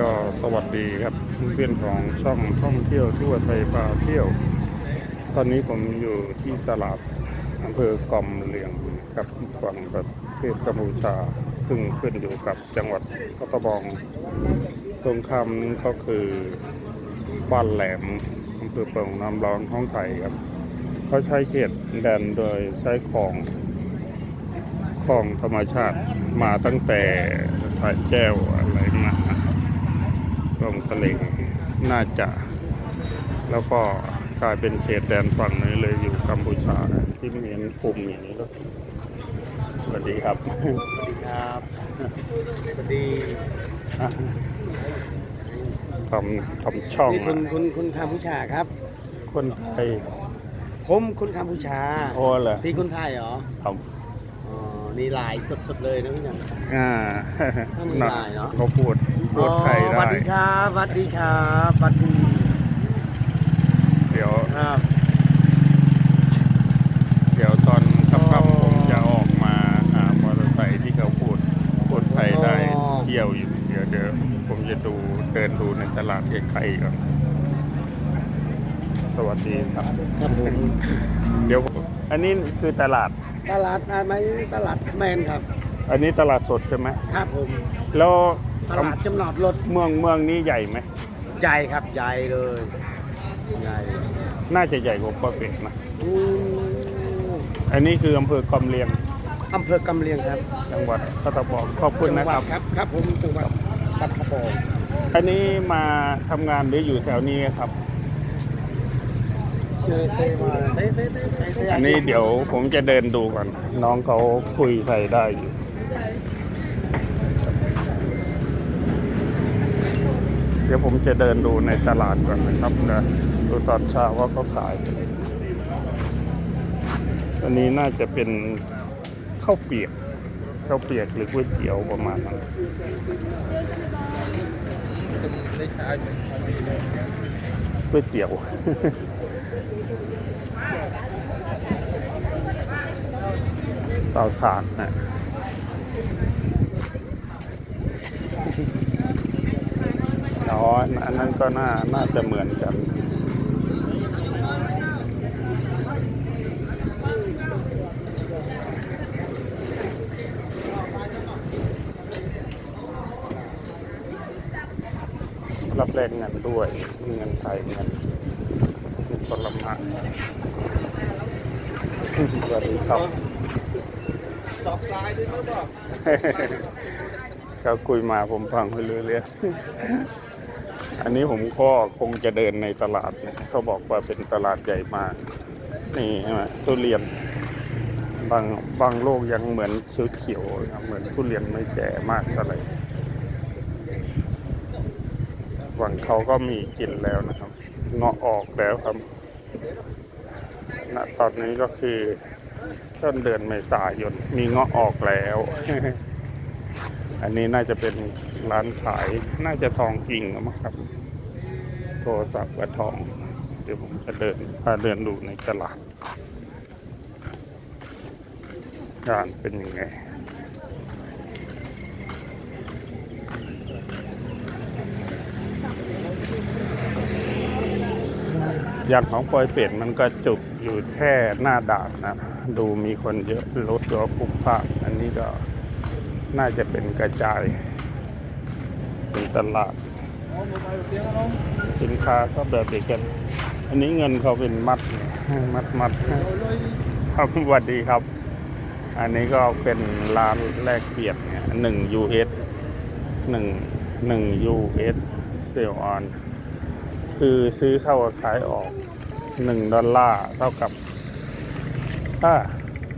ก็สวัสดีครับเพื่อนของช่องท่องเที่ยวทั่วไทยพาเที่ยว ตอนนี้ผมอยู่ที่ตลาดอำเภอกอมเหลียงครับฝั่งประเทศกัมพูชาซึ่งขึ้นอยู่กับจังหวัดพัทบอง ตรงข้ามนี้ก็คือบ้านแหลมอำเภอเปิงน้ำร้อนท้องไทยครับเขาใช้เขตแดนโดยใช้ของของธรรมชาติมาตั้งแต่สายแก้ว ลงทะเลน่าจะ แล้วก็กลายเป็นเขตแดนฝั่งนี้เลยอยู่กัมพูชาที่มีนกลุ่มอย่างนี้ก็สวัสดีครับ สวัสดีครับ สวัสดีทำทำช่องนี่คุณอะคุณคุณกัมพูชาครับ คนไทยผมคุณกัมพูชาโอ้เหรอที่คุณไทยเหรอครับอ๋อนี่ลายสดๆเลยนะพี่หนังอ่าต้องมีลายเนอะเขาพูด พูดไทยอ๋อสวัได้สดีครับสวัสดีครับสวัสดีเดี๋ยว ครับ เดี๋ยวตอนค่ำๆผมจะออกมาหามอเตอร์ไซค์ที่เขาพูดพูดไทยได้เที่ยวอยู่เดี๋ยวเดี๋ยวผมจะดูเดินดูในตลาดไกลๆก่อน สวัสดีครับ ครับผมเดี๋ยวอันนี้คือตลาด ตลาดอะไรตลาดแมนครับ อันนี้ตลาดสดใช่ไหม ครับผม แล้ว ตลาดจำหนอดรถเมืองเมืองนี้ใหญ่ไหมใหญ่ครับใหญ่เลยใหญ่น่าจะใหญ่กว่าปะเป็ดนะอืมอันนี้คืออำเภอกำเลียงอำเภอกำเลียงครับ จังหวัดพัทลุงขอบคุณนะครับจังหวัดครับครับผมจังหวัดพัทลุงอันนี้มาทำงานหรืออยู่แถวนี้ครับอันนี้เดี๋ยวผมจะเดินดูก่อน น้องเขาคุยไทยได้อยู่ เดี๋ยวผมจะเดินดูในตลาดก่อนนะครับนะดูตอนเช้าว่าเขาขายอันนี้น่าจะเป็นข้าวเปียกข้าวเปียกหรือก๋วยเตี๋ยวประมาณนั้นก๋วยเตี๋ยวเตาถ่านนะ อ๋ออันนั้นก็น่าน่าจะเหมือนกันรับแรงเงินด้วยเงินไทยเงินเงินผลไม้สวัสดีครับสอบซ้ายด้วยมั้งบอกเขาคุยมาผมฟังไปเรื่อยๆ อันนี้ผมก็คงจะเดินในตลาดเนี่ยเขาบอกว่าเป็นตลาดใหญ่มาก นี่ใช่ไหมทุเรียน บางบางโลกยังเหมือนเขียวๆเหมือนทุเรียนไม่แก่มากเท่าไหร่ฝั่งเขาก็มีกินแล้วนะครับเงาะออกแล้วครับณตอนนี้ก็คือต้นเดือนเมษายนมีเงาะออกแล้ว อันนี้น่าจะเป็นร้านขายน่าจะทองกิ่งมั้งครับ โทรศัพท์กับทอง เดี๋ยวผมจะเดินพาเดินดูในตลาดการเป็นยังไงอย่างของปอยเป็ดมันก็จุกอยู่แค่หน้าด่านนะ ดูมีคนเยอะรถก็พลุกพล่านอันนี้ก็ น่าจะเป็นกระจาย เป็นตลาด สินค้าก็แบบเดียวกัน อันนี้เงินเขาเป็นมัด มัดมัดครับสวัสดีครับ อันนี้ก็เป็นร้านแลกเปลี่ยนเนี่ยหนึ่ง US หนึ่งหนึ่ง US เอสเซลออน คือซื้อเข้าขายออกหนึ่งดอลลาร์เท่ากับถ้า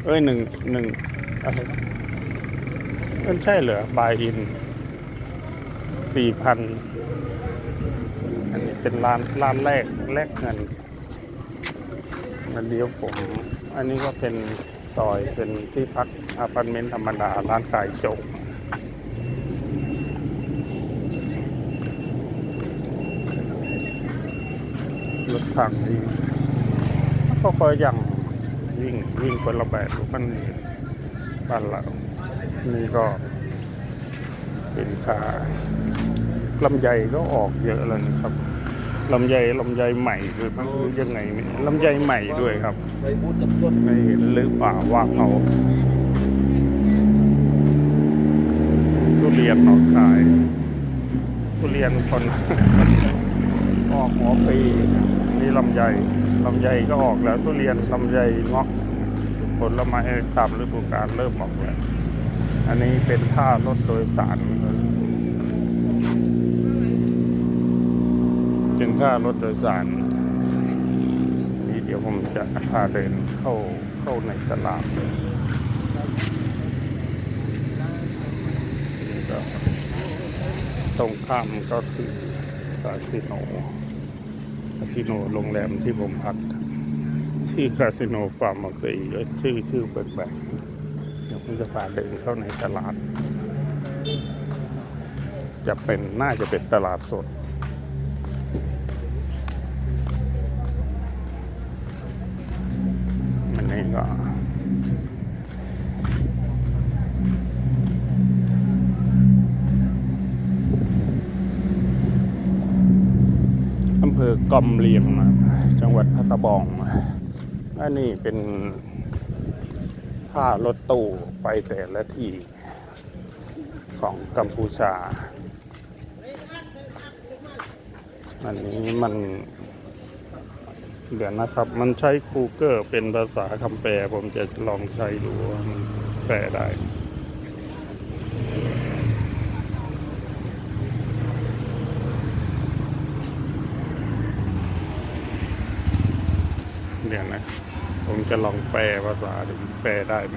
เอ้ยหนึ่งหนึ่ง มันใช่เหรอบายอินสี่พันอันนี้เป็นร้านร้านแรกแลกเงินมันเดียวผม อันนี้ก็เป็นซอยเป็นที่พักอพาร์ตเมนต์ธรรมดา ร้านขายโจ๊กรถถังวิ่งเขาก็ยังวิ่งวิ่งคนละแบบมันบ้านเรา นี่ก็สินค้าลำไยก็ออกเยอะแล้วนะครับลำไยลำไยใหม่หรือไม่รู้ยังไงเนี่ยลำไยใหม่ด้วยครับใบบูดจับต้นไม่เห็นหรือเปล่าว่าเขาทุเรียนออกขายทุเรียนคนออกหัวปีนี่ลำไยลำไยก็ออกแล้วทุเรียนลำไยเงาะผลไม้ตามฤดูกาลเริ่มออกแล้ว อันนี้เป็นท่ารถโดยสารเป็นท่ารถโดยสาร นี่เดี๋ยวผมจะพาเดินเข้าเข้าในตลาดเลยตรงข้ามก็คือคาสิโนคาสิโนโรงแรมที่ผมพัก ชื่อคาสิโนฟาร์มอเกยก็ชื่อชื่อแปลกๆ ผมจะพาเดินเข้าในตลาด จะเป็นน่าจะเป็นตลาดสด อันนี้ก็อำเภอกอมเลียงจังหวัดพัตบองมาอันนี้เป็น ท่ารถตู้ไปแต่ละที่ของกัมพูชา อันนี้มัน เดี๋ยวนะครับ มันใช้ Google เป็นภาษาคำแปล ผมจะลองใช้ดูว่ามันแปลได้เดี๋ยวนะ จะลองแปลภาษาดูแปลได้ไหม